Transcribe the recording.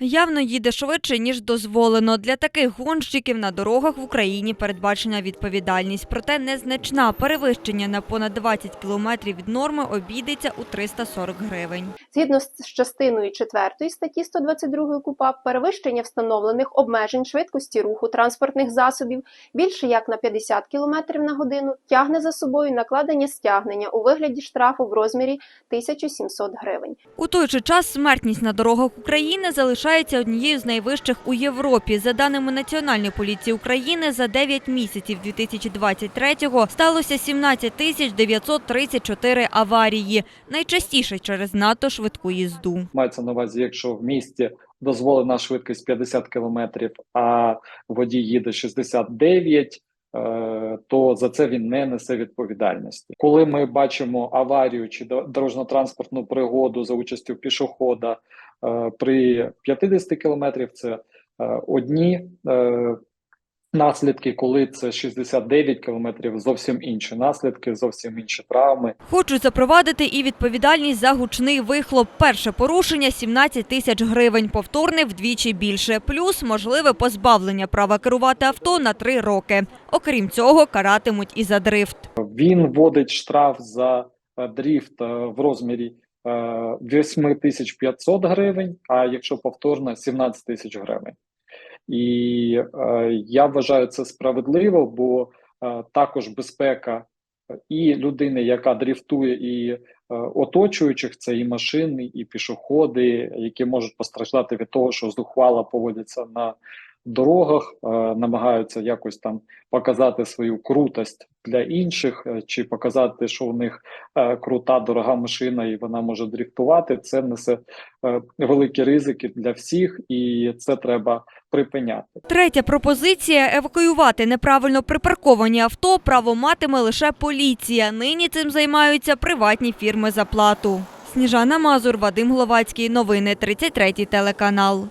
Явно їде швидше, ніж дозволено. Для таких гонщиків на дорогах в Україні передбачена відповідальність. Проте незначна перевищення на понад 20 кілометрів від норми обійдеться у 340 гривень. Згідно з частиною 4 статті 122 КУПАП, перевищення встановлених обмежень швидкості руху транспортних засобів більше як на 50 км на годину тягне за собою накладення стягнення у вигляді штрафу в розмірі 1700 гривень. У той же час смертність на дорогах України залишається однією з найвищих у Європі. За даними Національної поліції України, за 9 місяців 2023-го сталося 17 тисяч 934 аварії. Найчастіше через надто швидку їзду. Мається на увазі, якщо в місті дозволена швидкість 50 км, а водій їде 69, е, то за це він не несе відповідальності. Коли ми бачимо аварію чи до- дорожньо-транспортну пригоду за участю пішохода е, при 50 кілометрів, це е, одні е, наслідки, коли це 69 км, зовсім інші наслідки, зовсім інші травми. Хочуть запровадити і відповідальність за гучний вихлоп. Перше порушення – 17 тисяч гривень, повторне вдвічі більше. Плюс можливе позбавлення права керувати авто на три роки. Окрім цього, каратимуть і за дрифт. Він вводить штраф за е, дріфт е, в розмірі е, 8500 гривень, а якщо повторно 17 тисяч гривень. І е, я вважаю це справедливо, бо е, також безпека і людини, яка дріфтує, і е, оточуючих це і машини, і пішоходи, які можуть постраждати від того, що зухвала поводяться на дорогах, е, намагаються якось там показати свою крутость для інших, е, чи показати, що в них е, крута дорога машина, і вона може дріфтувати. Це несе е, великі ризики для всіх, і це треба припиняти. Третя пропозиція – евакуювати неправильно припарковані авто право матиме лише поліція. Нині цим займаються приватні фірми за плату. Сніжана Мазур, Вадим Гловацький. Новини 33 телеканал.